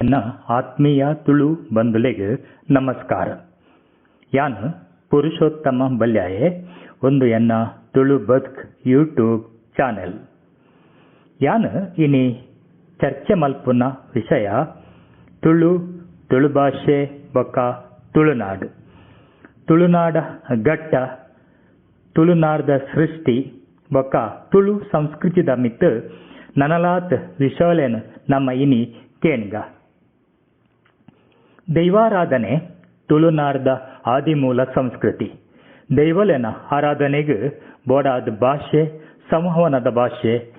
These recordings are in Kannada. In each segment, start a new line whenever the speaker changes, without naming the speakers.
ನನ್ನ ಆತ್ಮೀಯ ತುಳು ಬಂಧುಲೆಗೆ ನಮಸ್ಕಾರ. ಯಾನ್ ಪುರುಷೋತ್ತಮ ಬಲ್ಯಾಯೆ, ಒಂದು ಎನ್ನ ತುಳು ಬದುಕ್ ಯೂಟ್ಯೂಬ್ ಚಾನೆಲ್. ಯಾನ್ ಇನಿ ಚರ್ಚೆ ಮಲ್ಪುನ ವಿಷಯ, ತುಳು ತುಳು ಭಾಷೆ ಬೊಕ್ಕ ತುಳುನಾಡು. ತುಳುನಾಡ ಘಟ್ಟ, ತುಳುನಾಡದ ಸೃಷ್ಟಿ ಬೊಕ್ಕ ತುಳು ಸಂಸ್ಕೃತಿದ ಮಿತ್ ನನಲಾತ್ ವಿಶೋಲೆನ್ ನಮ್ಮ ಇನಿ ಕೇನ್ಗ ದೈವಾರಾಧನೆ ತುಳುನಾಡದ ಆದಿಮೂಲ ಸಂಸ್ಕೃತಿ. ದೈವಲೆನ ಆರಾಧನೆಗೆ ಬೋಡಾದ ಭಾಷೆ ಸಂವಹನದ ಭಾಷೆ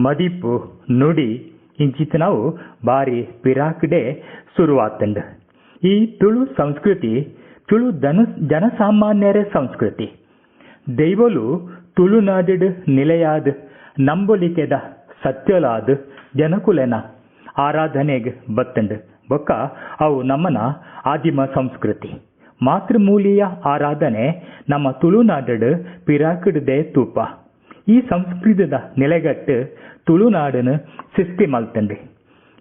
ಮದಿಪು ನುಡಿ, ಇಂಚಿತ್ ನಾವು ಬಾರಿ ಪಿರಾಕ್ಡೆ ಶುರುವಾತಂಡ್. ಈ ತುಳು ಸಂಸ್ಕೃತಿ ತುಳು ಜನ ಜನಸಾಮಾನ್ಯರ ಸಂಸ್ಕೃತಿ. ದೈವಲು ತುಳುನಾಡಿಡ್ ನಿಲೆಯಾದ, ನಂಬಲಿಕೆದ ಸತ್ಯಲಾದ ಜನಕುಲೆನ ಆರಾಧನೆಗೆ ಬತ್ತಂಡ್. ಬೊಕ್ಕ ಅವು ನಮ್ಮನ ಆದಿಮ ಸಂಸ್ಕೃತಿ. ಮಾತೃಮೂಲಿಯ ಆರಾಧನೆ ನಮ್ಮ ತುಳುನಾಡಡ್ ಪಿರಾಕಿಡ್ದೆ ತೂಪ. ಈ ಸಂಸ್ಕೃತದ ನೆಲೆಗಟ್ಟು ತುಳುನಾಡನ ಸೃಷ್ಟಿ ಮಲ್ತಂಡಿ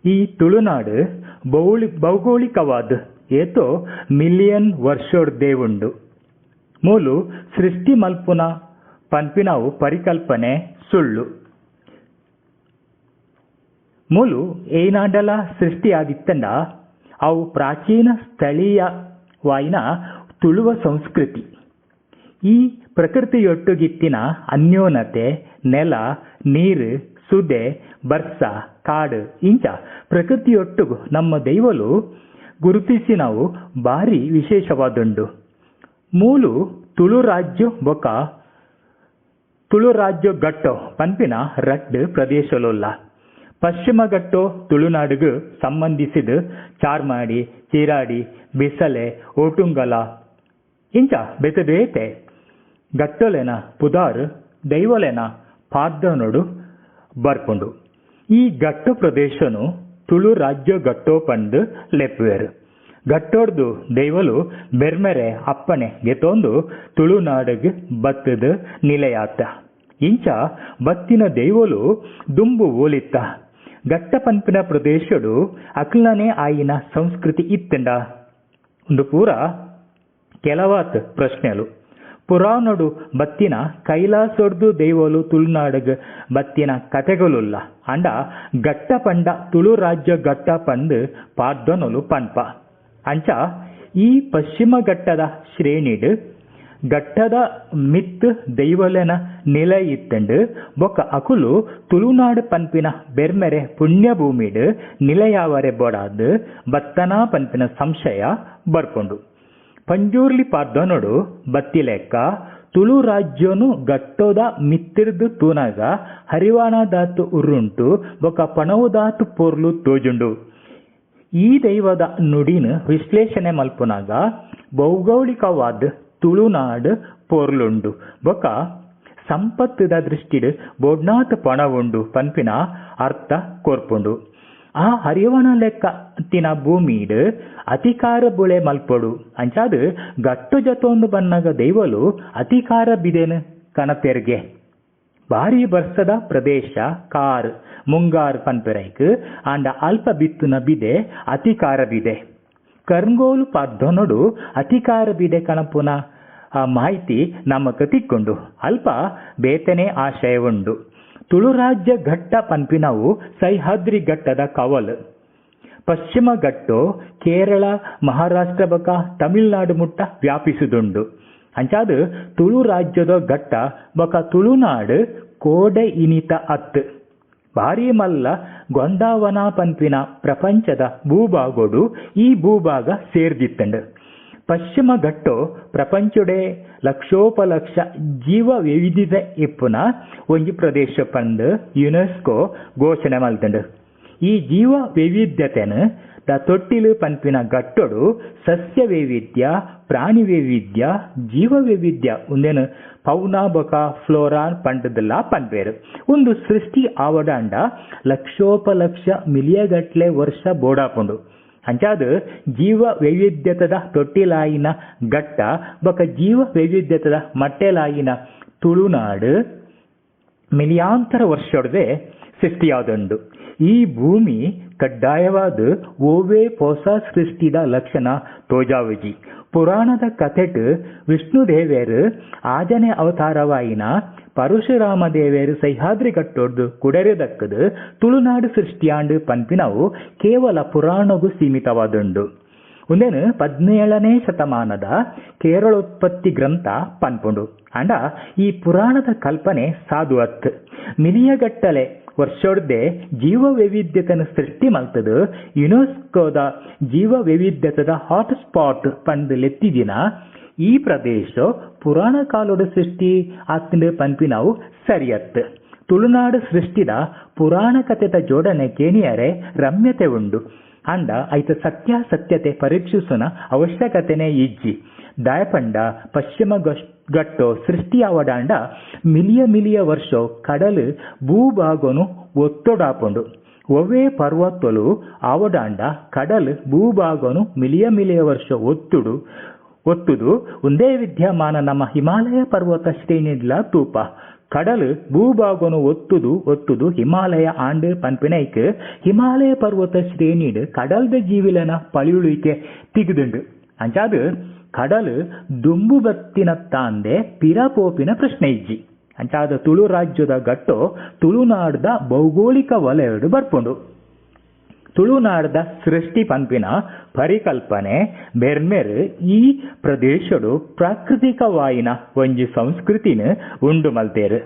ಈ ತುಳುನಾಡು ಭೌಳಿ ಭೌಗೋಳಿಕವಾದ ಏತೋ ಮಿಲಿಯನ್ ವರ್ಷೋಡ್ ದೇವುಂಡು. ಮೂಲು ಸೃಷ್ಟಿ ಮಲ್ಪುನ ಪನ್ಪಿನವು ಪರಿಕಲ್ಪನೆ ಸುಳ್ಳು. ಮೂಲು ಏನಾಡಲ ಸೃಷ್ಟಿಯಾದಿತ್ತಂಡ ಅವು ಪ್ರಾಚೀನ ಸ್ಥಳೀಯ ವಾಯಿನ ತುಳುವ ಸಂಸ್ಕೃತಿ. ಈ ಪ್ರಕೃತಿಯೊಟ್ಟುಗಿತ್ತಿನ ಅನ್ಯೋನತೆ ನೆಲ, ನೀರು, ಸುದೆ, ಬರ್ಸ, ಕಾಡು ಇಂಚ ಪ್ರಕೃತಿಯೊಟ್ಟುಗು ನಮ್ಮ ದೈವಲು ಗುರುತಿಸಿ ನಾವು ಭಾರಿ ವಿಶೇಷವಾದುಂಡು. ಮೂಲು ತುಳು ರಾಜ್ಯ ಬೊಕ ತುಳು ರಾಜ್ಯ ಗಟ್ಟೋ ಪಂಪಿನ ರಡ್ ಪ್ರದೇಶಲುಲ್ಲ. ಪಶ್ಚಿಮ ಘಟ್ಟೋ ತುಳುನಾಡಿಗೂ ಸಂಬಂಧಿಸಿದ ಚಾರ್ಮಾಡಿ, ಚೀರಾಡಿ, ಬಿಸಲೆ, ಓಟುಂಗಲ, ಇಂಚ ಬೆತಬೇತೆ ಗಟ್ಟೊಲೆನ ಪುದಾರ್, ದೈವಲೆನ ಪಾರ್ದನೊಡು ಬರ್ಪುಂಡು. ಈ ಗಟ್ಟು ಪ್ರದೇಶನು ತುಳು ರಾಜ್ಯ ಗಟ್ಟೋ ಪಂಡ್ ಲೆಪ್ಪುವೆರು. ಗಟ್ಟೋಡ್ದು ದೈವಲು ಬೆರ್ಮೆರೆ ಅಪ್ಪಣೆ ಗೆತೊಂದು ತುಳುನಾಡಿಗೆ ಬತ್ತದ ನಿಲೆಯಾತ ಇಂಚ ಬತ್ತಿನ ದೈವಲು ದುಂಬು ಓಲಿತ್ತ. ಗಟ್ಟ ಪಂಪಿನ ಪ್ರದೇಶಡು ಅಕ್ಲನೆ ಆಯಿನ ಸಂಸ್ಕೃತಿ ಇತ್ತೆಂಡ. ಒಂದು ಪೂರ ಕೆಲವಾತ್ ಪ್ರಶ್ನೆಲು. ಪುರಾಣಡು ಬತ್ತಿನ ಕೈಲಾಸೊಡ್ದು ದೈವಲು ತುಳುನಾಡಗ ಬತ್ತಿನ ಕತೆಗಳುಲ್ಲ ಅಂಡ ಗಟ್ಟ ಪಂಡ ತುಳು ರಾಜ್ಯ ಗಟ್ಟ ಪಂದ್ ಪಂಪ ಪನ್ಪ. ಅಂಚ ಈ ಪಶ್ಚಿಮ ಘಟ್ಟದ ಶ್ರೇಣಿಡ್ ಘಟ್ಟದ ಮಿತ್ ದೈವಲೆನ ನಿಲಯ ಇತ್ತಂಡು, ಬೊಕ್ಕ ಅಕುಲು ತುಳುನಾಡು ಪನ್ಪಿನ ಬೆರ್ಮೆರೆ ಪುಣ್ಯಭೂಮಿಡ್ ನಿಲಯಾವರೆ ಬೊಡಾದ್ ಬತ್ತನಾ ಪನ್ಪಿನ ಸಂಶಯ ಬರ್ಕೊಂಡು ಪಂಜೂರ್ಲಿ ಪಾರ್ದನೊಡು ಬತ್ತಿ ಲೆಕ್ಕ ತುಳು ರಾಜ್ಯನು ಗಟ್ಟೋದ ಮಿತ್ತಿರ್ದು ತೂನಾಗ ಹರಿವಾಣದಾತು ಉರುಂಟು ಬೊಕ ಪಣವುದಾತು ಪೋರ್ಲು ತೋಜುಂಡು. ಈ ದೈವದ ನುಡಿನ ವಿಶ್ಲೇಷಣೆ ಮಲ್ಪುನಾಗ ಭೌಗೋಳಿಕವಾದ ತುಳುನಾಡು ಪೊರ್ಲುಂಡು. ಬೊಕ ಸಂಪತ್ತದ ದೃಷ್ಟಿಡ್ ಪಣ ಉಂಡು ಪನ್ಪಿನ ಅರ್ಥ ಕೊರ್ಪುಂಡು. ಆ ಹರಿವಣ ಲೆಕ್ಕ ತಿನ ಭೂಮಿಡ್ ಅತಿಕಾರ ಬುಳೆ ಮಲ್ಪೊಡು. ಅಂಚಾದ್ ಗಟ್ಟು ಜತೊಂದು ಬನ್ನಗ ದೈವಲು ಅಧಿಕಾರ ಬಿದೆನ್ ಕಣತೆರ್ಗೆ ಭಾರಿ ಬರ್ಸದ ಪ್ರದೇಶ ಕಾರ್, ಮುಂಗಾರ್ ಪನ್ಪೆರೈಕ್, ಆಂಡ ಅಲ್ಪ ಬಿತ್ತುನ ಬಿದೆ ಅತಿಕಾರ ಬಿದೆ. ಕರ್ಗೋಲು ಪಾದ್ದನೊಡು ಅಧಿಕಾರ ಬಿಡೆ ಕಣಪುನ. ಆ ಮಾಹಿತಿ ನಮ್ಮ ಕತಿಕೊಂಡು ಅಲ್ಪ ಬೇತನೆ ಆಶಯ ಉಂಡು ತುಳುರಾಜ್ಯ ಘಟ್ಟ ಪನ್ಪಿನವು ಸಹ್ಯಾದ್ರಿ ಘಟ್ಟದ ಕವಲ್. ಪಶ್ಚಿಮ ಘಟ್ಟು, ಕೇರಳ, ಮಹಾರಾಷ್ಟ್ರ ಬಕ, ತಮಿಳುನಾಡು ಮುಟ್ಟ ವ್ಯಾಪಿಸುದುಂಡು. ಅಂಚಾದ ತುಳು ರಾಜ್ಯದ ಘಟ್ಟ ಬಕ ತುಳುನಾಡು, ಕೋಡೆ ಇನಿತ ಅತ್. ಭಾರಿ ಮಲ್ಲ ಗೊಂದಾವನ ಪಂಪಿನ ಪ್ರಪಂಚದ ಭೂಭಾಗೋಡು ಈ ಭೂಭಾಗ ಸೇರ್ದಿತ್ತಂಡು. ಪಶ್ಚಿಮ ಘಟ್ಟೋ ಪ್ರಪಂಚಡೆ ಲಕ್ಷೋಪಲಕ್ಷ ಜೀವ ವೈವಿಧ್ಯತೆ ಇಪ್ಪುನ ಒಂಜಿ ಪ್ರದೇಶ ಪಂದ್ ಯುನೆಸ್ಕೋ ಘೋಷಣೆ ಮಲ್ತಂಡು ಈ ಜೀವ ವೈವಿಧ್ಯತೆನ ದ ತೊಟ್ಟಿಲು ಪನ್ಪಿನ ಗಟ್ಟೊಡು ಸಸ್ಯ ವೈವಿಧ್ಯ ಪ್ರಾಣಿ ವೈವಿಧ್ಯ ಜೀವ ವೈವಿಧ್ಯ ಒಂದೇನು? ಪೌನಾ ಬೊಕ ಫ್ಲೋರಾ ಪಂಡದಲ್ಲ ಪನ್ಪೇರು ಒಂದು ಸೃಷ್ಟಿ ಆವಡಾಂಡ ಲಕ್ಷೋಪಲಕ್ಷ ಮಿಲಿಯಗಟ್ಲೆ ವರ್ಷ ಬೋಡಾಪುಂಡು. ಅಂಚಾದ ಜೀವ ವೈವಿಧ್ಯತದ ತೊಟ್ಟಿಲಾಯಿನ ಗಟ್ಟ, ಬೊಕ ಜೀವ ವೈವಿಧ್ಯತದ ಮಟ್ಟೆಲಾಯಿನ ತುಳುನಾಡು ಮಿಲಿಯಾಂತರ ವರ್ಷೊಡದೆ ಸೃಷ್ಟಿಯಾದುಂಡು ಈ ಭೂಮಿ ಕಡ್ಡಾಯವಾದ ಓವೇ ಹೊಸ ಸೃಷ್ಟಿದ ಲಕ್ಷಣ ತೋಜಾವಜಿ. ಪುರಾಣದ ಕಥೆಟ್ ವಿಷ್ಣು ದೇವೇರು ಆಜನೆ ಅವತಾರವಾಯಿನ ಪರಶುರಾಮ ದೇವೇರು ಸಹ್ಯಾದ್ರಿ ಕಟ್ಟೋಡ್ದು ಕುಡರೆದಕ್ಕದು ತುಳುನಾಡು ಸೃಷ್ಟಿಯಾಂಡು ಪನ್ಪಿನವು ಕೇವಲ ಪುರಾಣಗೂ ಸೀಮಿತವಾದುಂಡು. ಉಂದೇನು ಪದಿನೇಳನೇ ಶತಮಾನದ ಕೇರಳೋತ್ಪತ್ತಿ ಗ್ರಂಥ ಪನ್ಪುಂಡು. ಅಂಡ ಈ ಪುರಾಣದ ಕಲ್ಪನೆ ಸಾಧುವತ್. ಮಿಲಿಯಗಟ್ಟಲೆ ವರ್ಷೊಡ್ದೆ ಜೀವ ವೈವಿಧ್ಯತೆಯನ್ನು ಸೃಷ್ಟಿ ಮಾಡ್ತದೆ ಯುನೆಸ್ಕೋದ ಜೀವ ವೈವಿಧ್ಯತೆದ ಹಾಟ್ಸ್ಪಾಟ್ ಪಂಡ್ ಲೆತ್ತಿದಿನ. ಈ ಪ್ರದೇಶ ಪುರಾಣ ಕಾಲದ ಸೃಷ್ಟಿ ಆತ್ಮದ ಪನ್ಪಿನವು ಸರಿಯತ್. ತುಳುನಾಡು ಸೃಷ್ಟಿದ ಪುರಾಣ ಕಥೆದ ಜೋಡಣೆ ಕೇಣಿಯರೆ ರಮ್ಯತೆ ಉಂಡು. ಅಂಡ ಐತ ಸತ್ಯಾಸತ್ಯತೆ ಪರೀಕ್ಷಿಸುನ ಅವಶ್ಯಕತೆನೆ ಇಜ್ಜಿ ದಯಪಂಡ, ಪಶ್ಚಿಮ ಸೃಷ್ಟಿ ಅವಡಾಂಡ ಮಿಲಿಯ ಮಿಲಿಯ ವರ್ಷ ಕಡಲು ಭೂಭಾಗನು ಒತ್ತೊಡಾಪುಂಡು. ಒವೇ ಪರ್ವತಲು ಆವಡಾಂಡ ಕಡಲ್ ಭೂಭಾಗನು ಮಿಲಿಯ ಮಿಲಿಯ ವರ್ಷ ಒತ್ತುಡು. ಒತ್ತುದು, ಒಂದೇ ವಿದ್ಯಮಾನ ನಮ್ಮ ಹಿಮಾಲಯ ಪರ್ವತ ಶ್ರೇಣಿಲ ತೂಪ. ಕಡಲು ಭೂಭಾಗನು ಒತ್ತುದು ಒತ್ತುದು ಹಿಮಾಲಯ ಆಂಡ್ ಪನ್ಪಿನೈಕ್. ಹಿಮಾಲಯ ಪರ್ವತ ಶ್ರೇಣಿಡ್ ಕಡಲ್ದ ಜೀವಿಲನ ಪಳಿಯುಳಿಕೆ ತಿಗುದುಂಡು ಅಂಚಾದು ಕಡಲು ದುಂಬು ಬತ್ತಿನ ತಾಂದೆ ಪಿರಪೋಪಿನ ಪ್ರಶ್ನೆ ಇಜ್ಜಿ ಅಂಚಾದ ತುಳು ರಾಜ್ಯದ ಗಟ್ಟೋ ತುಳುನಾಡ್ದ ಭೌಗೋಳಿಕ ವಲಯಡು ಬರ್ಪುಂಡು. ತುಳುನಾಡ್ದ ಸೃಷ್ಟಿ ಪಂಪಿನ ಪರಿಕಲ್ಪನೆ ಬೆರ್ಮೆರ್ ಈ ಪ್ರದೇಶಡು ಪ್ರಾಕೃತಿಕವಾಯಿನ ಒಂಜಿ ಸಂಸ್ಕೃತಿನ ಉಂಡು ಮಲ್ತೇರು.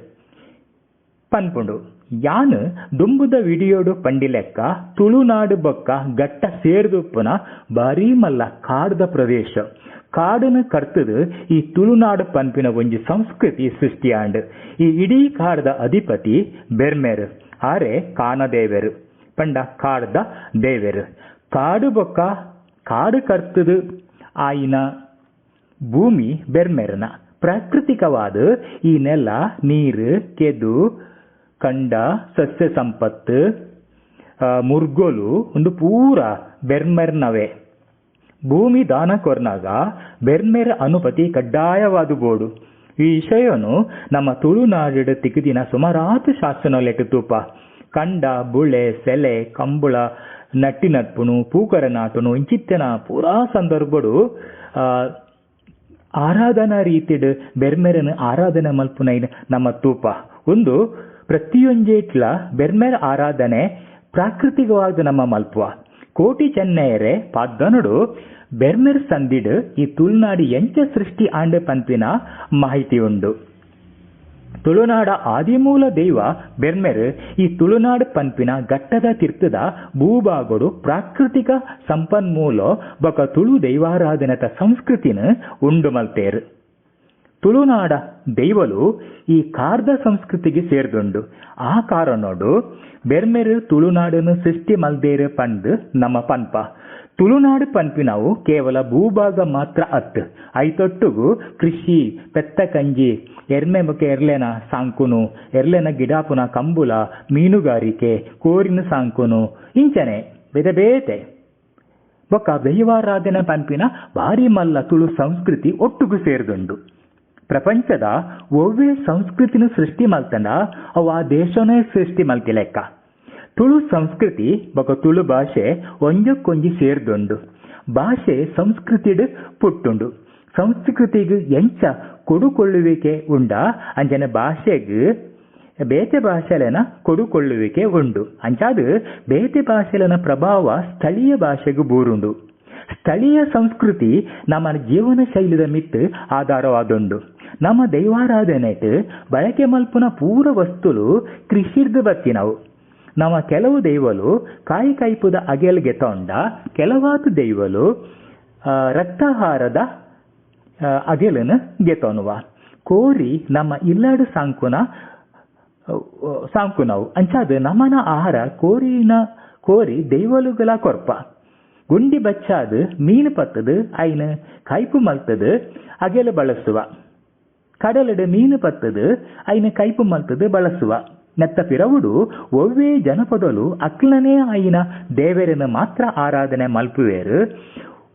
ಪನ್ಪುಂಡು, ಯಾನ್ ದುಂಬುದ ವಿಡಿಯೋಡು ಪಂಡಿಲೆಕ್ಕ ತುಳುನಾಡು ಬೊಕ್ಕ ಗಟ್ಟ ಸೇರ್ದುಪ್ಪುನ ಬಾರಿ ಮಲ್ಲ ಕಾಡ್ದ ಪ್ರದೇಶ. ಕಾಡನ್ನು ಕರ್ತದು ಈ ತುಳುನಾಡು ಪನ್ಪಿನ ಒಂಜಿ ಸಂಸ್ಕೃತಿ ಸೃಷ್ಟಿಯಾಂಡ್. ಈ ಇಡೀ ಕಾಡ್ದ ಅಧಿಪತಿ ಬೆರ್ಮೆರ್, ಆರೆ ಕಾನದೇವೆರು. ಪಂಡ ಕಾಡ್ದ ದೇವೆರು. ಕಾಡು ಬೊಕ್ಕ, ಕಾಡು ಕರ್ತದು. ಆಯಿನ ಭೂಮಿ ಬೆರ್ಮೆರ್ನ. ಪ್ರಾಕೃತಿಕವಾದ, ಈ ನೆಲ, ನೀರು, ಕೆದು, ಕಂಡ, ಸಸ್ಯ ಸಂಪತ್ತು ಮುರ್ಗೊಲು ಒಂದು ಪೂರ ಬೆರ್ಮೆರ್ನವೆ. ಭೂಮಿ ದಾನ ಕೊರ್ನಾಗ ಬೆರ್ಮೆರ್ ಅನುಪತಿ ಕಡ್ಡಾಯವಾದು ಬೋಡು. ಈ ವಿಷಯನು ನಮ್ಮ ತುಳುನಾಡಿಡ ತಿಗುದಿನ ಸುಮಾರಾತು ಶಾಸನ ಲೆಕ್ಕತೂಪ ಕಂಡ ಬುಳೆ, ಸೆಲೆ, ಕಂಬುಳ ನಟ್ಟಿನಟ್ಪುನು ಪೂಕರ ಇಂಚಿತ್ತನ ಪೂರಾ ಸಂದರ್ಭಡು ಆರಾಧನಾ ರೀತಿಡ್ ಬೆರ್ಮೆರನ್ ಆರಾಧನೆ ಮಲ್ಪುನೈನ್ ನಮ್ಮ ತೂಪ. ಒಂದು ಪ್ರತಿಯೊಂಜೇಟ್ಲ ಬೆರ್ಮೆರ್ ಆರಾಧನೆ ಪ್ರಾಕೃತಿಕವಾದ ನಮ್ಮ ಮಲ್ಪುವ. ಕೋಟಿ ಚೆನ್ನೈರೆ ಪಾದ್ದನುಡು, ಬೆರ್ಮೆರ್ ಸಂದಿಡ್ ಈ ತುಳುನಾಡಿ ಎಂಚ ಸೃಷ್ಟಿ ಆಂಡೆ ಪಂಪಿನ ಮಾಹಿತಿ ಉಂಡು ತುಳುನಾಡ ಆದಿಮೂಲ ದೈವ ಬೆರ್ಮೆರ್ ಈ ತುಳುನಾಡು ಪಂಪಿನ ಘಟ್ಟದ ತೀರ್ಥದ ಭೂಭಾಗಡು ಪ್ರಾಕೃತಿಕ ಸಂಪನ್ಮೂಲ ಬೊಕ ತುಳು ದೈವಾರಾಧನತ ಸಂಸ್ಕೃತಿನ ಉಂಡು ಮಲ್ತೇರು. ತುಳುನಾಡ ದೈವಲು ಈ ಕಾರ್ದ ಸಂಸ್ಕೃತಿಗೆ ಸೇರ್ದುಂಡು. ಆ ಕಾರಣೋಡು ಬೆರ್ಮೆರ್ ತುಳುನಾಡನ್ನು ಸೃಷ್ಟಿ ಮಲ್ದೇರು ಪಂದ್ ನಮ್ಮ ಪನ್ಪ. ತುಳುನಾಡು ಪನ್ಪಿನವು ಕೇವಲ ಭೂಭಾಗ ಮಾತ್ರ ಅತ್. ಐತೊಟ್ಟುಗು ಕೃಷಿ, ಪೆತ್ತ ಕಂಜಿ, ಎರ್ಮೆ ಮುಖ ಎರ್ಲೆನ ಸಾಂಕುನು, ಎರ್ಲೆನ ಗಿಡಾಪುನ ಕಂಬುಲ, ಮೀನುಗಾರಿಕೆ, ಕೋರಿನ ಸಾಂಕುನು, ಇಂಚನೆ, ಬೇತೆ ಬೇತೆ. ಬೊಕ್ಕ ದೈವಾರಾಧನೆ ಪನ್ಪಿನ ಭಾರಿ ಮಲ್ಲ ತುಳು ಸಂಸ್ಕೃತಿ ಒಟ್ಟುಗು ಸೇರಿದುಂಡು. ಪ್ರಪಂಚದ ಒವ್ವೇ ಸಂಸ್ಕೃತಿನ ಸೃಷ್ಟಿ ಮಲ್ತಂಡ ಅವು ಆ ದೇಶನೇ ಸೃಷ್ಟಿ ಮಲ್ತಿ ಲೆಕ್ಕ ತುಳು ಸಂಸ್ಕೃತಿ ಬೊಕ ತುಳು ಭಾಷೆ ಒಂಜಕ್ಕೊಂಜಿ ಸೇರ್ದುಂಡು ಭಾಷೆ ಸಂಸ್ಕೃತಿಡ್ ಪುಟ್ಟುಂಡು. ಸಂಸ್ಕೃತಿಗ್ ಎಂಚ ಕೊಡುಕೊಳ್ಳುವಿಕೆ ಉಂಡ, ಅಂಜನ ಭಾಷೆಗ್ ಬೇತೆ ಭಾಷೆಲನ ಕೊಡುಕೊಳ್ಳುವಿಕೆ ಉಂಡು. ಅಂಚಾದ್ ಬೇತೆ ಭಾಷೆಲನ ಪ್ರಭಾವ ಸ್ಥಳೀಯ ಭಾಷೆಗ್ ಬೂರುಂಡು. ಸ್ಥಳೀಯ ಸಂಸ್ಕೃತಿ ನಮ್ಮ ಜೀವನ ಶೈಲಿದ ಮಿತ್ ಆಧಾರವಾದುಂಡು. ನಮ್ಮ ದೈವಾರಾಧನೆಟ್ ಬಳಕೆ ಮಲ್ಪುನ ಪೂರ ವಸ್ತುಲು ಕೃಷಿರ್ದು ಬತ್ತಿನವು. ನಮ್ಮ ಕೆಲವು ದೈವಲು ಕಾಯಿ ಕೈಪುದ ಅಗೆಲ್ಗೆ ತೊಂಡ, ಕೆಲವಾತು ದೈವಲು ರಕ್ತಾಹಾರದ ಅಗೆಲನ ಗೆತೊನುವ ಕೋರಿ ನಮ್ಮ ಇಲ್ಲಾಡು ಸಾಂಕುನ ಸಾಂಕುನವು. ಅಂಚಾದ ನಮನ ಆಹಾರ ಕೋರಿನ, ಕೋರಿ ದೈವಲುಗಳ ಕೊರ್ಪ. ಗುಂಡಿ ಬಚ್ಚಾದು, ಮೀನು ಪತ್ತದು, ಐನ ಕೈಪು ಮಲ್ತದು ಅಗೆಲು ಬಳಸುವ. ಕಡಲಡೆ ಮೀನು ಪತ್ತದು, ಐನ ಕೈಪು ಮಲ್ತದು ಬಳಸುವ. ನೆತ್ತ ಪಿರವುಡು ಒವ್ವೇ ಜನಪದಲು ಅಕ್ಲನೇ ಆಯಿನ ದೇವರನ್ನು ಮಾತ್ರ ಆರಾಧನೆ ಮಲ್ಪುವೇರು.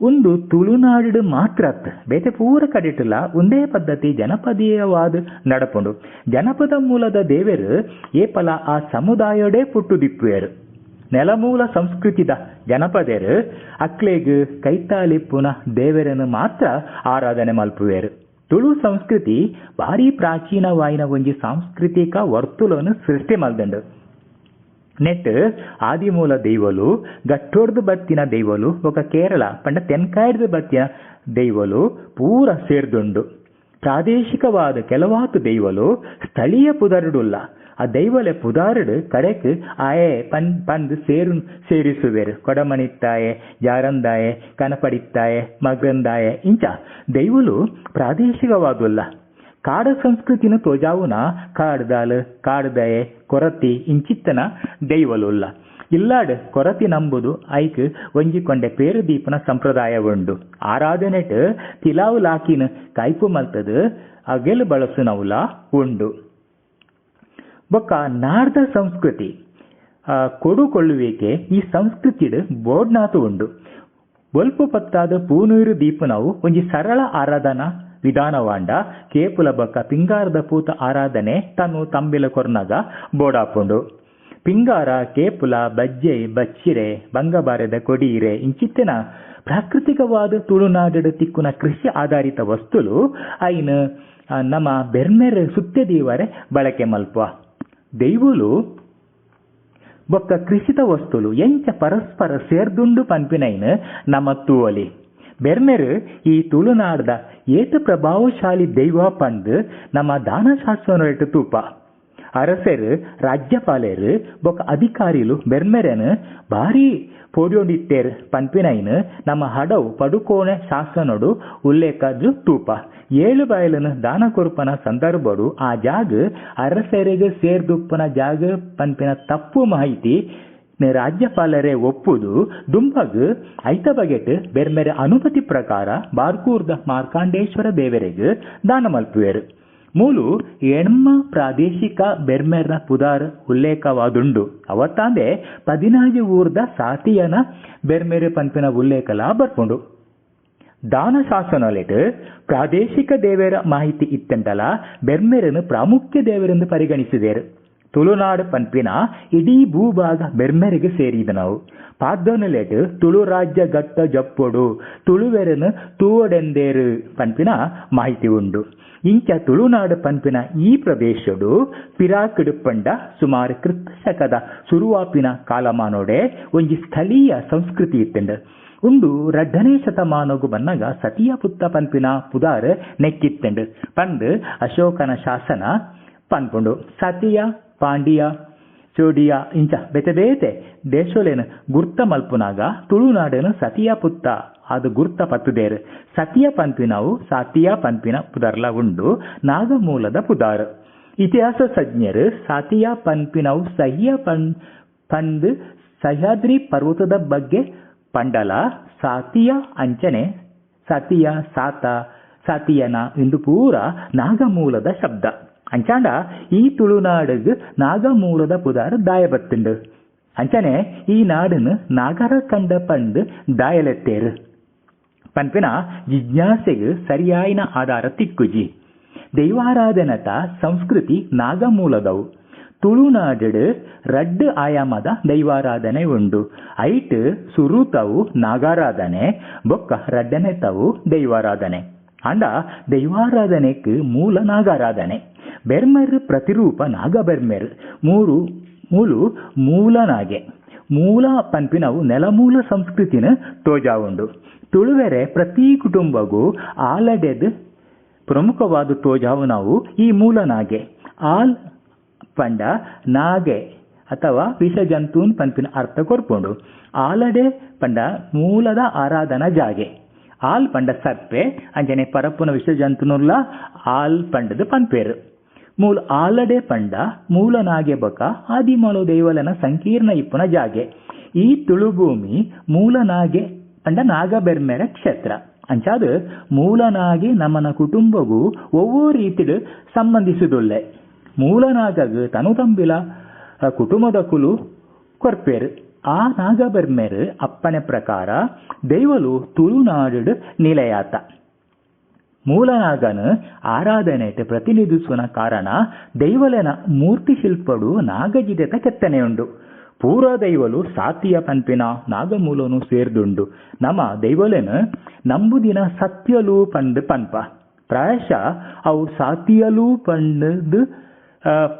ಒಂದು ತುಳುನಾಡು ಮಾತ್ರ ಬೇತೆ ಪೂರ ಕಡಿಟಲ ಒಂದೇ ಪದ್ಧತಿ ಜನಪದೀಯವಾದ ನಡಪುಂಡು. ಜನಪದ ಮೂಲದ ದೇವರು ಏಪಲ ಆ ಸಮುದಾಯಡೇ ಪುಟ್ಟು ದಿಪ್ಪುವೇರು ನೆಲಮೂಲ ಸಂಸ್ಕೃತಿದ ಜನಪದರು. ಅಕ್ಲೆಗ್ ಕೈತಾಲಿಪ್ಪುನ ದೇವರನ್ನು ಮಾತ್ರ ಆರಾಧನೆ ಮಲ್ಪುವೆರು. ತುಳು ಸಂಸ್ಕೃತಿ ಭಾರಿ ಪ್ರಾಚೀನವಾಯಿನ ಒಂಜಿ ಸಾಂಸ್ಕೃತಿಕ ವರ್ತುಲನ್ನು ಸೃಷ್ಟಿ ಮಲ್ದಂಡು ನೆಟ್ ಆದಿಮೂಲ ದೈವಲು, ಗಟ್ಟೋಡ್ದು ಬತ್ತಿನ ದೈವಲು, ಒಕ ಕೇರಳ ಪಂಡ ತೆನ್ಕಾಯ್ದು ಬತ್ತಿನ ದೈವಲು ಪೂರ ಸೇರ್ದುಂಡು. ಪ್ರಾದೇಶಿಕವಾದ ಕೆಲವಾತು ದೈವಲು ಸ್ಥಳೀಯ ಪುದರುಡುಲ್ಲ. ಆ ದೈವಲೆ ಪುದಾರುಡು ಕಡೆಕ್ ಆಯೆ ಪನ್, ಪಂದ್ ಸೇರು, ಸೇರಿಸುವೆರು. ಕೊಡಮಣಿತ್ತಾಯೆ ಜಾರಂದಾಯೆ, ಕನಪಡಿತ್ತಾಯೆ ಮಗಂದಾಯೆ ಇಂಚ ದೈವಲು ಪ್ರಾದೇಶಿಕವಾದುಲ್ಲ. ಕಾಡ ಸಂಸ್ಕೃತಿನ ತೋಜಾವುನ ಕಾಡ್ದಾಲ್, ಕಾಡ್ದಯೆ, ಕೊರತಿ ಇಂಚಿತ್ತನ ದೈವಲುಲ್ಲ. ಇಲ್ಲಾಡ್ ಕೊರತಿ ನಂಬುದು ಐಕ್ ಒಂಜಿಕೊಂಡೆ ಪೇರು ದೀಪನ ಸಂಪ್ರದಾಯ ಉಂಡು ಆರಾಧನೆಟ್ ತಿಲಾವು ಲಾಕಿನ ಕಾಯ್ಪು ಮಲ್ತದು ಅಗೆಲು ಬಳಸುನವುಲ ಉಂಡು. ಬೊಕ್ಕ ನಾರ್ದ ಸಂಸ್ಕೃತಿ ಕೊಡುಕೊಳ್ಳುವಿಕೆ ಈ ಸಂಸ್ಕೃತಿಡ್ ಬೋಡ್ನಾತು ಉಂಡು. ಒಲ್ಪ ಪತ್ತಾದ ಪೂನೂರು ದೀಪನವು ಒಂಜಿ ಸರಳ ಆರಾಧನಾ ವಿಧಾನವಾಂಡ. ಕೇಪುಲ ಬೊಕ್ಕ ಪಿಂಗಾರದ ಪೂತ ಆರಾಧನೆ ತನ್ನು ತಂಬಿಲ ಕೊರ್ನಗ ಬೋಡಾಪುಂಡು. ಪಿಂಗಾರ, ಕೇಪುಲ, ಬಜ್ಜೆ, ಬಚ್ಚಿರೆ, ಬಂಗಬಾರದ ಕೊಡೀರೆ ಇಂಚಿತ್ತಿನ ಪ್ರಾಕೃತಿಕವಾದ ತುಳುನಾಡು ತಿಕ್ಕುನ ಕೃಷಿ ಆಧಾರಿತ ವಸ್ತುಲು, ಐನ್ ನಮ್ಮ ಬೆರ್ಮೆರ್ ಸುತ್ತೆ ದೀವರೆ ಬಳಕೆ ಮಲ್ಪ ದೈವುಲು, ಬೊಕ್ಕ ಕೃಷಿತ ವಸ್ತುಲು, ಎಂಚ ಪರಸ್ಪರ ಸೇರ್ದುಂಡು ಪನ್ಪಿನೈನ್ ನಮ್ಮ ತೂವಲಿ. ಬೆರ್ಮೆರ್ ಈ ತುಳುನಾಡದ ಏತ ಪ್ರಭಾವಶಾಲಿ ದೈವ ಪಂದ್ ನಮ್ಮ ದಾನಶಾಸ್ತ್ರ ತೂಪ. ಅರಸರು, ರಾಜ್ಯಪಾಲರು, ಬೊಕ ಅಧಿಕಾರಿಲು ಬೆರ್ಮೆರೆನ್, ಭಾರಿ ಪೋಡಿಯೋಂಡಿತ್ತೇರ್ ಪನ್ಪಿನೈನ್, ನಮ್ಮ ಹಡವು ಪಡುಕೋಣೆ ಶಾಸನಡು ಉಲ್ಲೇಖಜು ತೂಪ ಏಳು ಬಯಲನ್ನು ದಾನ ಕೊರುಪನ ಸಂದರ್ಭಡು ಆ ಜಾಗ ಅರಸರಿಗೆ ಸೇರ್ದುಪ್ಪನ ಜಾಗ ಪನ್ಪಿನ ತಪ್ಪು ಮಾಹಿತಿ ರಾಜ್ಯಪಾಲರೇ ಒಪ್ಪುದು. ದುಂಬಗ್ ಐತ ಬಗೆಟ್ ಬೆರ್ಮೆರೆ ಅನುಮತಿ ಪ್ರಕಾರ ಬಾರ್ಕೂರ್ದ ಮಾರ್ಕಾಂಡೇಶ್ವರ ದೇವರಿಗೆ ದಾನ ಮಲ್ಪುವೆರು. ಮೂಲು ಎಣ್ಮ ಪ್ರಾದೇಶಿಕ ಬೆರ್ಮೆರ್ನ ಪುದಾರ್ ಉಲ್ಲೇಖವಾದುಂಡು ಅವತ್ತಾಂದೆ ಪದಿನಾಜು ಊರ್ದ ಸಾತಿಯನ ಬೆರ್ಮೆರೆ ಪಂಪಿನ ಉಲ್ಲೇಖಲ ಬರ್ಪುಂಡು ದಾನ ಪ್ರಾದೇಶಿಕ ದೇವರ ಮಾಹಿತಿ ಇತ್ತಂಟಲ ಬೆರ್ಮೆರನ್ನು ಪ್ರಾಮುಖ್ಯ ದೇವರೆಂದು ಪರಿಗಣಿಸಿದೇರು. ತುಳುನಾಡು ಪನ್ಪಿನ ಇಡೀ ಭೂಭಾಗ ಬೆರ್ಮೆರಿಗೆ ಸೇರಿದ ನಾವು. ಪಾದ್ದೊನಲೆಟ್ ತುಳು ರಾಜ್ಯ ಗಟ್ಟ ಜಪ್ಪೊಡು, ತುಳುವೆರನು ತೂವಡೆಂದೇರು ಪನ್ಪಿನ ಮಾಹಿತಿ ಉಂಡು ಇಂಚ ತುಳುನಾಡು ಪನ್ಪಿನ ಈ ಪ್ರದೇಶಡು ಪಿರಾಕಿಡು ಪಂಡ ಸುಮಾರು ಕೃತಶಕದ ಸುರುವಾಪಿನ ಕಾಲಮಾನೋಡೆ ಒಂಜಿ ಸ್ಥಳೀಯ ಸಂಸ್ಕೃತಿ ಇತ್ತಂಡು ಉಂಡು ರಡ್ಡನೇ ಶತಮಾನಗು ಬನ್ನಗ ಸತಿಯ ಪುತ್ತ ಪನ್ಪಿನ ಪುದಾರ್ ನೆಕ್ಕಿತ್ತಂಡು ಪಂದ್ ಅಶೋಕನ ಶಾಸನ ಪನ್ಪುಂಡು. ಸತಿಯ ಪಾಂಡಿಯ, ಚೋಡಿಯ, ಇಂಚ ಬೆತೆ ಬೇತೆ ದೇಶೋಲೇನು ಗುರ್ತ ಮಲ್ಪುನಾಗ ತುಳುನಾಡೇನು ಸತಿಯ ಪುತ್ತ. ಅದು ಗುರ್ತ ಪತ್ತುದೇರು. ಸತಿಯ ಪಂಪಿನವು ಸಾತಿಯ ಪನ್ಪಿನ ಪುದರ್ಲ ಉಂಡು, ನಾಗಮೂಲದ ಪುದಾರ್. ಇತಿಹಾಸ ತಜ್ಞರು ಸಾತಿಯ ಪಂಪಿನವು ಸಹ್ಯ ಪನ್, ಪಂದ್ ಸಹ್ಯಾದ್ರಿ ಪರ್ವತದ ಬಗ್ಗೆ ಪಂಡಲ, ಸಾತಿಯ ಅಂಚನೆ, ಸತಿಯ ಸಾತ, ಸಾತಿಯನ ಇಂದು ಪೂರ ನಾಗಮೂಲದ ಶಬ್ದ. ಅಂಚಾಂಡ ಈ ತುಳುನಾಡು ನಾಗಮೂಲದ ಪುದಾರ್ ദായപത്തുണ്ട് ಅಂಚನೆ ಈ ನಾಡನ್ನು ನಾಗರ ಕಂಡ ಪಂದ್ ದಾಯಲೆತ್ತೇರು. ಪನ್ಪಿನ ಜಿಜ್ಞಾಸೆಗ್ ಸರಿಯಾಯಿನ ಆಧಾರ ತಿಕ್ಕುಜಿ. ದೈವಾರಾಧನತ ಸಂಸ್ಕೃತಿ ನಾಗಮೂಲದವು. ತುಳುನಾಡು ರಡ್ಡ್ ಆಯಾಮದ ದೈವಾರಾಧನೆ ಉಂಡು. ಐಟ್ ಸುರುತವು ನಾಗಾರಾಧನೆ, ಬೊಕ್ಕ ರಡ್ಡನೆತವು ದೈವಾರಾಧನೆ. ಅಂಡ ದೈವಾರಾಧನೆಕ್ ಮೂಲ ನಾಗಾರಾಧನೆ. ಬೆರ್ಮೆರ್ ಪ್ರತಿರೂಪ ನಾಗಬೆರ್ಮೆರ್. ಮೂರು, ಮೂಲು ಮೂಲನಾಗೆ. ಮೂಲ ಪನ್ಪಿನವು ನೆಲಮೂಲ ಸಂಸ್ಕೃತಿನ ತೋಜಾವುಂಡು ತುಳುವೆರೆ ಪ್ರತಿ ಕುಟುಂಬಗೂ ಆಲಡೆದ್ ಪ್ರಮುಖವಾದ ತೋಜಾವು ನಾವು ಈ ಮೂಲನಾಗೆ. ಆಲ್ ಪಂಡ ನಾಗೆ ಅಥವಾ ವಿಷಜಂತೂನ್ ಪಂಪಿನ ಅರ್ಥ ಕೊರ್ಪುಂಡು. ಆಲಡೆ ಪಂಡ ಮೂಲದ ಆರಾಧನಾ ಜಾಗೆ. ಆಲ್ ಪಂಡ ಸರ್ಪೆ, ಅಂಜನೆ ಪರಪ್ಪುನ ವಿಷಜಂತುನುಲ್ಲ ಆಲ್ ಪಂಡದ ಪನ್ಪೇರು. ಮೂಲ ಆಲಡೆ ಪಂಡ ಮೂಲ ನಾಗೆ ಬಕ ಆದಿಮಲು ದೇವಲನ ಸಂಕೀರ್ಣ ಇಪ್ಪುನ ಜಾಗೆ. ಈ ತುಳುಭೂಮಿ ಮೂಲ ನಾಗೆ ಪಂಡ ನಾಗಬೆರ್ಮೆರ ಕ್ಷೇತ್ರ. ಅಂಚಾದ ಮೂಲನಾಗಿ ನಮ್ಮನ ಕುಟುಂಬಗೂ ಒವ್ವೋ ರೀತಿಡ್ ಸಂಬಂಧಿಸುದುಲ್ಲೆ. ಮೂಲನಾಗಗ್ ತನು ತಂಬಿಲ ಕುಟುಂಬದ ಕುಲು ಕೊರ್ಪೇರು. ಆ ನಾಗಬೆರ್ಮೆರ್ ಅಪ್ಪನೆ ಪ್ರಕಾರ ದೇವಲು ತುಳುನಾಡು ನಿಲಯಾತ. ಮೂಲನಾಗನ ಆರಾಧನೆಟ್ ಪ್ರತಿನಿಧಿಸುವ ಕಾರಣ ದೈವಲನ ಮೂರ್ತಿ ಶಿಲ್ಪಡು ನಾಗಜಿದೆತ ಕೆತ್ತನೆಯುಂಡು. ಪೂರ ದೈವಲು ಸಾತಿಯ ಪನ್ಪಿನ ನಾಗಮೂಲನು ಸೇರ್ದುಂಡು. ನಮ ದೈವಲೆನ ನಂಬುದಿನ ಸತ್ಯಲೂ ಪಂಡ್ ಪನ್ಪ. ಪ್ರಾಯಶಃ ಅವು ಸಾತಿಯಲೂ ಪಂಡ್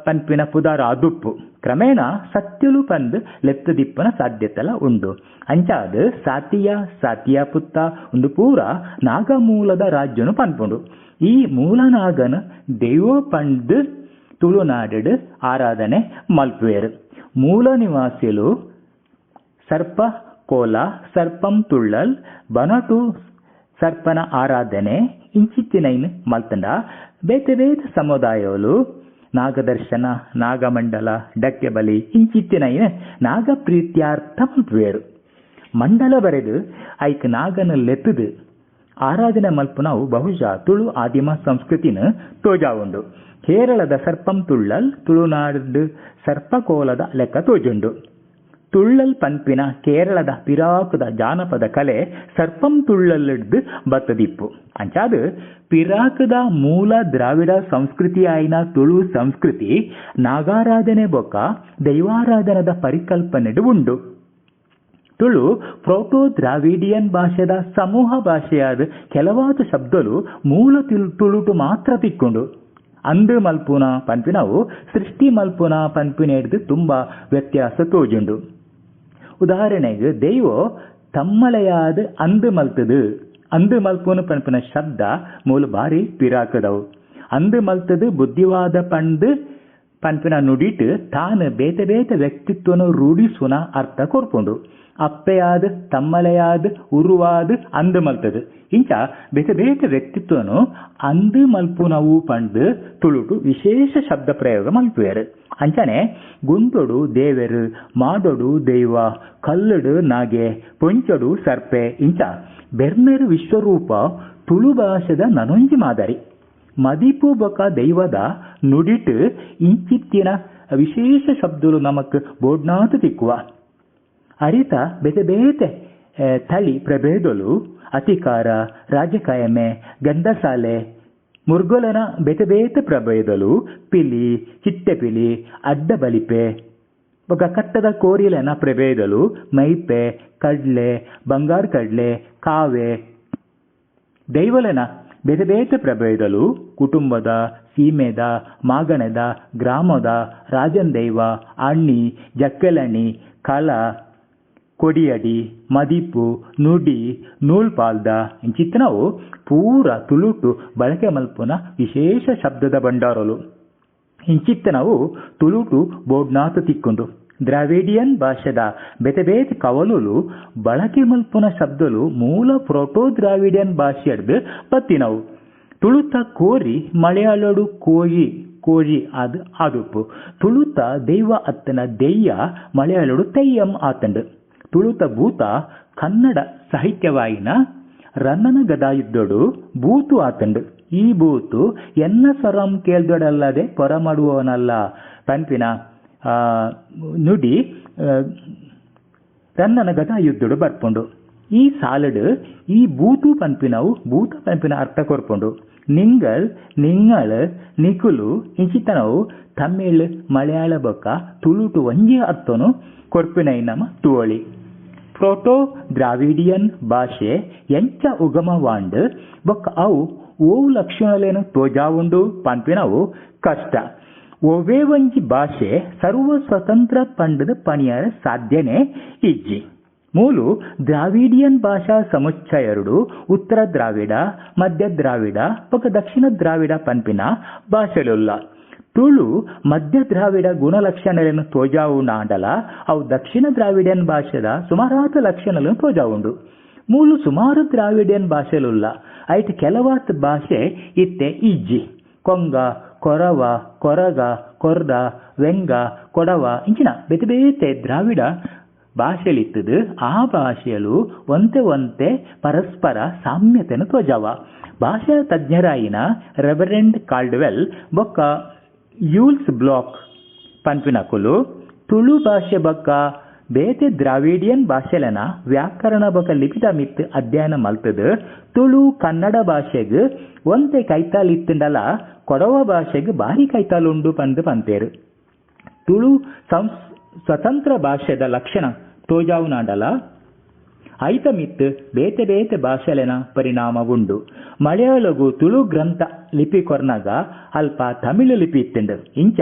ಪನ್ಪಿನ ಪುದಾರ ಅದುಪ್ಪು. ಕ್ರಮೇಣ ಸತ್ಯಲು ಪಂದ್ ಲೆತ್ತದಿಪ್ಪನ ಸಾಧ್ಯತೆಲ ಉಂಡು. ಅಂಚಾದ್ ಸಾತಿಯ ಸಾತಿಯ ಪುತ್ತ ಒಂದು ಪೂರ ನಾಗಮೂಲದ ರಾಜ್ಯನು ಪನ್ಪುಂಡು. ಈ ಮೂಲನಾಗನ ದೈವ ಪಂಡ್ ತುಳುನಾಡು ಆರಾಧನೆ ಮಲ್ಪುವೇರು. ಮೂಲ ನಿವಾಸಿಲು ಸರ್ಪ ಕೋಲ, ಸರ್ಪಂ ತುಳ್ಳಲ್, ಬನಟು ಸರ್ಪನ ಆರಾಧನೆ, ಇಂಚಿತ್ತಿನೈನ್ ಮಲ್ತಂಡ. ಬೇತೆ ಬೇತೆ ಸಮುದಾಯಗಳು ನಾಗದರ್ಶನ, ನಾಗಮಂಡಲ, ಡಕ್ಕೆ ಬಲಿ ಇಂಚಿತ್ತಿನೈನ್ ನಾಗ ಪ್ರೀತ್ಯಾರ್ಥ ಮಲ್ಪುವೆರು ಮಂಡಲ ಬರೆದು ಐಕ್ ನಾಗನ ಲೆತ್ತದು. ಆರಾಧನೆ ಮಲ್ಪುನವು ಬಹುಶಃ ತುಳು ಆದಿಮ ಸಂಸ್ಕೃತಿನ ತೋಜಾವುಂಡು. ಕೇರಳದ ಸರ್ಪಂ ತುಳ್ಳಲ್, ತುಳುನಾಡು ಸರ್ಪಕೋಲದ ಲೆಕ್ಕ ತೋಜುಂಡು. ತುಳ್ಳಲ್ ಪನ್ಪಿನ ಕೇರಳದ ಪಿರಾಕುದ ಜಾನಪದ ಕಲೆ ಸರ್ಪಂ ತುಳ್ಳಲ್ಲಿಡ್ದು ಬತ್ತದಿಪ್ಪು. ಅಂಚಾದ, ಪಿರಾಕದ ಮೂಲ ದ್ರಾವಿಡ ಸಂಸ್ಕೃತಿ ಆಯ್ನ ತುಳು ಸಂಸ್ಕೃತಿ ನಾಗಾರಾಧನೆ ಬೊಕ್ಕ ದೈವಾರಾಧನದ ಪರಿಕಲ್ಪನೆಡು ಉಂಡು. ತುಳು ಪ್ರೋಟೋ ದ್ರಾವಿಡಿಯನ್ ಭಾಷೆದ ಸಮೂಹ ಭಾಷೆಯಾದ ಕೆಲವಾದ ಶಬ್ದಲು ಮೂಲ ತುಳುಟು ಮಾತ್ರ ತಿಕ್ಕೊಂಡು. ಅಂದು ಮಲ್ಪುನ ಪನ್ಪಿನವು ಸೃಷ್ಟಿ ಮಲ್ಪುನ ಪನ್ಪಿನ ಹಿಡಿದು ತುಂಬಾ ವ್ಯತ್ಯಾಸ ತೋಜುಂಡು. ಉದಾಹರಣೆಗೆ ದೈವ ತಮ್ಮಳೆಯಾದ ಅಂದು ಮಲ್ತದು ಅಂದು ಮಲ್ಪುನ ಪನ್ಪಿನ ಶಬ್ದ ಮೂಲ ಬಾರಿ ಪಿರಾಕದವು ಅಂದು ಮಲ್ತದು ಬುದ್ಧಿವಾದ ಪಂಡ್ ಪನ್ಪಿನ ನುಡಿಟ್ ತಾನು ಬೇತೆ ಬೇತೆ ವ್ಯಕ್ತಿತ್ವನು ರೂಢಿಸುನ ಅರ್ಥ ಕೊರ್ಪುಂಡು ಅಪ್ಪೆಯಾದ, ತಮ್ಮಲೆಯಾದ, ಉರುವಾದ, ಅಂದು ಮಲ್ತದು. ಇಂಚ ಬೇತೆ ಬೇತೆ ವ್ಯಕ್ತಿತ್ವನು ಅಂದು ಮಲ್ಪುನವು ಪಂಡ್ ತುಳುಟು ವಿಶೇಷ ಶಬ್ದ ಪ್ರಯೋಗ ಮಲ್ಪುವೆರು. ಅಂಚನೆ ಗುಂತೊಡು ದೇವೆರು ಮಾಡೊಡು ದೈವ, ಕಲ್ಲಡು ನಾಗೆ, ಪೊಂಚಡು ಸರ್ಪೆ. ಇಂಚ ಬೆರ್ಮೆರು ವಿಶ್ವರೂಪ ತುಳು ಭಾಷೆದ ನನೊಂಜಿ ಮಾದರಿ. ಮದಿಪು ಬೊಕ ದೈವದ ನುಡಿಟ್ ಇಂಚಿತ್ತಿನ ವಿಶೇಷ ಶಬ್ದಲು ನಮಕ್ ಬೋಡ್ನಾತು ತಿಕ್ಕುವ. ಅರಿತ ಬೇತೆ ಬೇತೆ ತಳಿ ಪ್ರಭೇದಲು ಅತಿಕಾರ ರಾಜಕಾಯಮೆ ಗಂಧಸಾಲೆ ಮುರ್ಗೊಲನ ಬೆತೆ ಪ್ರಭೇದಲು ಪಿಲಿ ಚಿಟ್ಟೆಪಿಲಿ ಅಡ್ಡ ಬಲಿಪೆ. ಒಗ ಕಟ್ಟದ ಕೋರಿಲೆನ ಪ್ರಭೇದಲು ಮೈಪೆ, ಕಡ್ಲೆ, ಬಂಗಾರ ಕಡ್ಲೆ, ಕಾವೆ. ದೈವಲನ ಬೇತೆ ಬೇತೆ ಪ್ರಭೇದಲು ಕುಟುಂಬದ, ಸೀಮೆದ, ಮಾಗಣದ, ಗ್ರಾಮದ, ರಾಜನ್ ದೈವ, ಅಣ್ಣಿ ಜಕ್ಕೆಲಣ್ಣಿ ಕಲ ಕೊಡಿಯಡಿ, ಮದಿಪು, ನುಡಿ, ನೂಲ್ಪಾಲ್ದ ಚಿತ್ರವು ಪೂರ ತುಳುಟು ಬಳಕೆ ಮಲ್ಪುನ ವಿಶೇಷ ಶಬ್ದದ ಭಂಡಾರಲು. ಇಂಚಿತ್ತನವು ತುಳುಟು ಬೋಡ್ನಾಥ ತಿಕ್ಕುಂಡು ದ್ರಾವಿಡಿಯನ್ ಭಾಷೆದ ಬೇತೆ ಬೇತೆ ಕವಲುಲು ಬಳಕೆ ಮಲ್ಪುನ ಶಬ್ದಲು ಮೂಲ ಪ್ರೋಟೋ ದ್ರಾವಿಡಿಯನ್ ಭಾಷೆಯಡ್ ಪತ್ತಿನವು. ತುಳುತ ಕೋರಿ, ಮಲಯಾಳಡು ಕೋಯಿ ಕೋರಿ ಅದು ಅದುಪು ತುಳುತ ದೈವ ಅತ್ತನ ದೆಯ್ಯ, ಮಲಯಾಳಡು ತೆಯ್ಯಂ ಆತಂಡು. ತುಳುತ ಭೂತ ಕನ್ನಡ ಸಾಹಿತ್ಯವಾಯಿನ ರನ್ನನ ಗದಾಯಿದ್ದೊಡು ಭೂತು ಆತಂಡು. ಈ ಬೂತು ಎನ್ನ ಸ್ವರಂ ಕೇಳ್ದೊಡಲ್ಲದೆ ಪೊರ ಮಾಡುವವನಲ್ಲ ಪಂಪಿನ ನುಡಿ ರನ್ನನ ಗದಾಯುದ್ದುಡು ಬರ್ಪುಂಡು. ಈ ಸಾಲಡು, ಈ ಭೂತು ಪಂಪಿನವು ಭೂತ ಪಂಪಿನ ಅರ್ಥ ಕೊರ್ಪುಂಡು. ನಿಂಗಳ್ ನಿಂಗಳ್ ನಿಕುಲು, ಇಂಚಿತನವು ತಮಿಳ್ ಮಲಯಾಳ ಬೊಕ್ಕ ತುಳುಟು ಒಂಜಿ ಅರ್ಥನು ಕೊರ್ಪಿನೈ ನಮ ತುವಳಿ. ಪ್ರೋಟೋ ದ್ರಾವಿಡಿಯನ್ ಭಾಷೆ ಎಂಚ ಉಗಮವಾಂಡ್ ಬೊಕ್ಕ ಅವು ಓವು ಲಕ್ಷಣಲೇನು ತೋಜಾವುಂಡು ಪನ್ಪಿನವು ಕಷ್ಟ. ಒವೇ ಒಂಜಿ ಭಾಷೆ ಸರ್ವ ಸ್ವತಂತ್ರ ಪಂಡದ ಪಣಿಯರ ಸಾಧ್ಯನೇ ಇಜ್ಜಿ. ಮೂಲು ದ್ರಾವಿಡಿಯನ್ ಭಾಷಾ ಸಮುಚ್ಚಯರುಡು ಉತ್ತರ ದ್ರಾವಿಡ, ಮಧ್ಯ ದ್ರಾವಿಡ ಬೊಕ ದಕ್ಷಿಣ ದ್ರಾವಿಡ ಪನ್ಪಿನ ಭಾಷೆಲುಲ್ಲ. ತುಳು ಮಧ್ಯ ದ್ರಾವಿಡ ಗುಣಲಕ್ಷಣಗಳನ್ನು ತೋಜಾವು ನಾಂಡಲ, ಅವು ದಕ್ಷಿಣ ದ್ರಾವಿಡಿಯನ್ ಭಾಷೆದ ಸುಮಾರಾತ ಲಕ್ಷಣಗಳನ್ನು ತೋಜಾವುಂಡು. ಮೂಲು ಸುಮಾರು ದ್ರಾವಿಡಿಯನ್ ಭಾಷೆಲುಲ್ಲ ಐಟ್ ಕೆಲವಾತ್ ಭಾಷೆ ಇತ್ತೆ ಇಜ್ಜಿ. ಕೊಂಗ, ಕೊರವ, ಕೊರಗ, ಕೊರ್ದ, ವೆಂಗ, ಕೊಡವ, ಇಂಚಿನ ಬೇತೆ ಬೇತೆ ದ್ರಾವಿಡ ಭಾಷೆಲಿತ್ತದು, ಆ ಭಾಷೆಯಲು ಒಂತೆ ಒಂತೆ ಪರಸ್ಪರ ಸಾಮ್ಯತೆಯನ್ನು ತೋಜಾವ. ಭಾಷಾ ತಜ್ಞರಾಯಿನ ರೆವರೆಂಡ್ ಕಾಲ್ಡ್ವೆಲ್ ಬೊಕ್ಕ ಯೂಲ್ಸ್ ಬ್ಲಾಕ್ ಪನ್ಪಿನಕುಲು ತುಳು ಭಾಷೆ ಬೊಕ್ಕ ಬೇತೆ ದ್ರಾವಿಡಿಯನ್ ಭಾಷೆಲನ ವ್ಯಾಕರಣ ಬೊಕ ಲಿಪಿತ ಮಿತ್ ಅಧ್ಯಯನ ಮಲ್ತದ. ತುಳು ಕನ್ನಡ ಭಾಷೆಗ್ ಒಂತೆ ಕೈತಾಲ್ ಕೊಡವ ಭಾಷೆಗ್ ಬಾರಿ ಕೈತಾಲ್ ಉಂಡು ಪಂದ್ ಪಂತೇರು ತುಳು ಸ್ವತಂತ್ರ ಭಾಷೆದ ಲಕ್ಷಣ ತೋಜಾವುನಾಡಲ ಐತ ಮಿತ್ ಬೇತೆ ಬೇತೆ ಭಾಷೆಲೆನ ಪರಿಣಾಮ ಉಂಡು ಮಲಯಾಳಗು ತುಳು ಗ್ರಂಥ ಲಿಪಿ ಕೊರ್ನಾಗ ಅಲ್ಪ ತಮಿಳು ಲಿಪಿ ಇತ್ತೆಂಡು. ಇಂಚ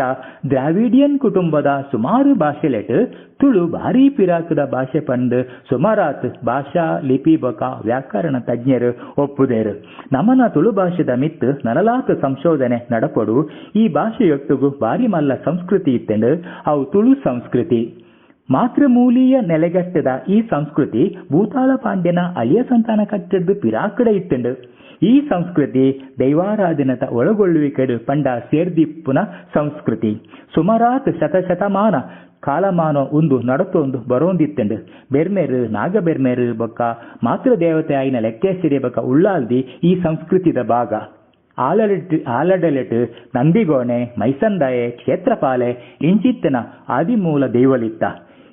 ದ್ರಾವಿಡಿಯನ್ ಕುಟುಂಬದ ಸುಮಾರು ಭಾಷೆಲೆಟ್ ತುಳು ಭಾರಿ ಪಿರಾಕದ ಭಾಷೆ ಪಂಡ್ ಸುಮಾರಾತ್ ಭಾಷಾ ಲಿಪಿ ಬೊಕ ವ್ಯಾಕರಣ ತಜ್ಞರು ಒಪ್ಪುದೇರು. ನಮನ ತುಳು ಭಾಷೆದ ಮಿತ್ ನಲಲಾತ ಸಂಶೋಧನೆ ನಡಪಡು. ಈ ಭಾಷೆಯೊಟ್ಟುಗು ಬಾರಿ ಮಲ್ಲ ಸಂಸ್ಕೃತಿ ಇತ್ತೆಂಡು. ಅವು ತುಳು ಸಂಸ್ಕೃತಿ. ಮಾತೃಮೂಲೀಯ ನೆಲೆಗಟ್ಟದ ಈ ಸಂಸ್ಕೃತಿ ಭೂತಾಳ ಪಾಂಡ್ಯನ ಅಳಿಯ ಸಂತಾನ ಕಟ್ಟದ್ದು ಪಿರಾಕಡೆ ಇತ್ತಂಡು ಈ ಸಂಸ್ಕೃತಿ ದೈವಾರಾಧನದ ಒಳಗೊಳ್ಳುವಿಕೆಡು ಪಂಡ ಸೇರ್ದಿಪ್ಪುನ ಸಂಸ್ಕೃತಿ. ಸುಮಾರಾತ್ ಶತಶತಮಾನ ಕಾಲಮಾನ ಒಂದು ನಡತೊಂದು ಬರೋಂದಿತ್ತಂಡು ಬೆರ್ಮೆರು, ನಾಗಬೆರ್ಮೆರು ಬೊಕ್ಕ ಮಾತೃದೇವತೆ ಆಯ್ನ ಲೆಕ್ಕೇಸಿರಿ ಬೊಕ್ಕ ಉಳ್ಳಾಲ್ದಿ ಈ ಸಂಸ್ಕೃತಿದ ಭಾಗ. ಆಲಡಿಟ್ ಆಲಡಲೆಟ್, ನಂದಿಗೋಣೆ, ಮೈಸಂದಾಯೆ, ಕ್ಷೇತ್ರಪಾಲೆ ಇಂಚಿತ್ತನ ಆದಿಮೂಲ ದೈವಲಿತ್ತ.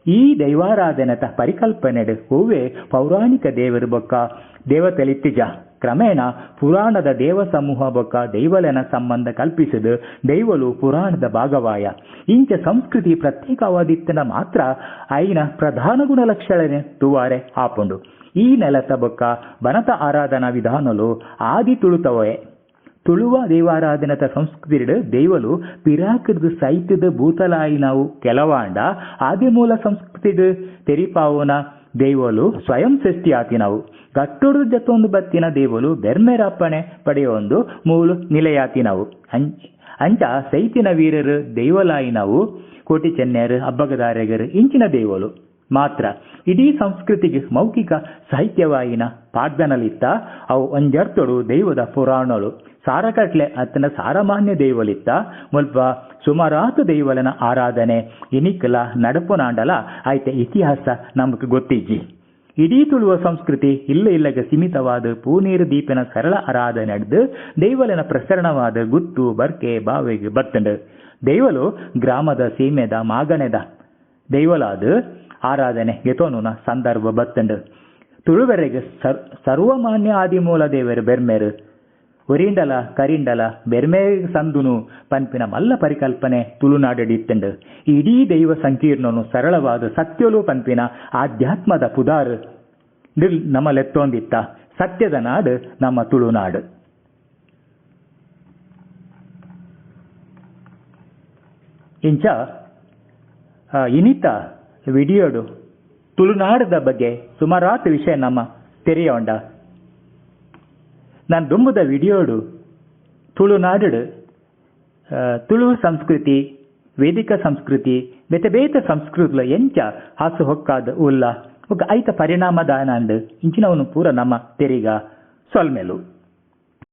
ಈ ದೈವಾರಾಧನದ ಪರಿಕಲ್ಪನೆಡೆ ಹೂವೆ ಪೌರಾಣಿಕ ದೇವರು ಬೊಕ್ಕ. ದೇವತೆಲಿತ್ತಿಜ ಕ್ರಮೇಣ ಪುರಾಣದ ದೇವ ಸಮೂಹ ಬೊಕ್ಕ ದೈವಲನ ಸಂಬಂಧ ಕಲ್ಪಿಸಿದು ದೈವಲು ಪುರಾಣದ ಭಾಗವಾಯ. ಇಂಚ ಸಂಸ್ಕೃತಿ ಪ್ರತ್ಯೇಕವಾದಿತ್ತನ ಮಾತ್ರ ಐನ ಪ್ರಧಾನ ಗುಣಲಕ್ಷಣನೆ ತುವಾರೆ ಆಪುಂಡು ಈ ನೆಲತ ಬೊಕ್ಕ ಬನತ ಆರಾಧನಾ ವಿಧಾನಲು ಆದಿ ತುಳುತವೇ. ತುಳುವ ದೇವಾರಾಧನತ ಸಂಸ್ಕೃತಿಡ್ ದೈವಲು ಪಿರಾಕದ ಸಾಹಿತ್ಯದ ಭೂತಲಾಯಿ ನಾವು ಕೆಲವಾಂಡ ಆದಿಮೂಲ ಸಂಸ್ಕೃತಿಡ್ ತೆರಿಪಾವುನ ದೇವಲು ಸ್ವಯಂ ಸೃಷ್ಟಿ ಆತಿನವು ಗಟ್ಟೊಡು ಜತೊಂದು ಬತ್ತಿನ ದೇವಲು ಬೆರ್ಮೆರಪ್ಪಣೆ ಪಡೆಯೊಂದು ಮೂಲು ನಿಲೆಯಾತಿನವು ಅಂಚ ಸೈತಿನ ವೀರರು ದೈವಲಾಯಿನವು ಕೋಟಿ ಚೆನ್ನೇರು ಅಬ್ಬಗದಾರೆಗರು ಇಂಚಿನ ದೇವಲು. ಮಾತ್ರ ಇಡೀ ಸಂಸ್ಕೃತಿಗೆ ಮೌಖಿಕ ಸಾಹಿತ್ಯವಾಯಿನ ಪಾಡ್ದನಲಿತ್ತ ಅವು ಒಂಜರ್ತೊಡು ದೈವದ ಪುರಾಣಗಳು. ಸಾರಕಟ್ಲೆ ಅತ್ತನ ಸಾರಮಾನ್ಯ ದೈವಲಿತ್ತ ಮುಲ್ಪ ಸುಮಾರಾತು ದೈವಲನ ಆರಾಧನೆ. ಇನಿಕಲ ನಡಪುನಾಂಡಲ ಆಯ್ತ ಇತಿಹಾಸ ನಮಗೆ ಗೊತ್ತಿಜ್ಜಿ. ಇಡೀ ತುಳುವ ಸಂಸ್ಕೃತಿ ಇಲ್ಲ ಇಲ್ಲಗ ಸೀಮಿತವಾದ ಪೂನೀರು ದೀಪಿನ ಸರಳ ಆರಾಧನೆ ನಡೆದು ದೈವಲನ ಪ್ರಸರಣವಾದ ಗುತ್ತು, ಬರ್ಕೆ, ಬಾವೆಗೆ ಬತ್ತಂಡು. ದೈವಲು ಗ್ರಾಮದ ಸೀಮೆದ, ಮಾಗನೆದ. ದೈವಲಾದ ಆರಾಧನೆ ಗೆತೋನುನ ಸಂದರ್ಭ ಬತ್ತಂಡು. ತುಳುವೆರೆಗೆ ಸರ್, ಸರ್ವಮಾನ್ಯ ಆದಿಮೂಲ ದೇವರು ಬೆರ್ಮೇರು. ಒರಿಂಡಲ ಕರಿಂಡಲ, ಬೆರ್ಮೇ ಸಂದುನು ಪನ್ಪಿನ ಮಲ್ಲ ಪರಿಕಲ್ಪನೆ ತುಳುನಾಡಡಿತ್ತಂಡು ಇಡೀ ದೈವ ಸಂಕೀರ್ಣನು ಸರಳವಾದ ಸತ್ಯಲು ಪನ್ಪಿನ ಆಧ್ಯಾತ್ಮದ ಪುದಾರ್ ನಿಲ್ ನಮಲೆತ್ತೊಂದಿತ್ತ. ಸತ್ಯದ ನಾಡು ನಮ್ಮ ತುಳುನಾಡು. ಇಂಚ ಇನಿತ ವಿಡಿಯೋಡು ತುಳುನಾಡದ ಬಗ್ಗೆ ಸುಮಾರಾತ್ ವಿಷಯ ನಮ್ಮ ತೆರೆಯೋಂಡ ನಾನು ದುಂಬುದ ವಿಡಿಯೋಡು ತುಳುನಾಡು ತುಳು ಸಂಸ್ಕೃತಿ, ವೇದಿಕ ಸಂಸ್ಕೃತಿ, ಬೇತೆ ಬೇತೆ ಸಂಸ್ಕೃತಿಲ ಎಂಚ ಹಾಸು ಹೊಕ್ಕಾದ ಉಲ್ಲ. ಒಕ್ಕ ಐತ ಪರಿಣಾಮದಾನಂಡ್ ಇಂಚಿನವನು ಪೂರ ನಮ್ಮ ತೆರಿಗ. ಸೊಲ್ಮೆಲು.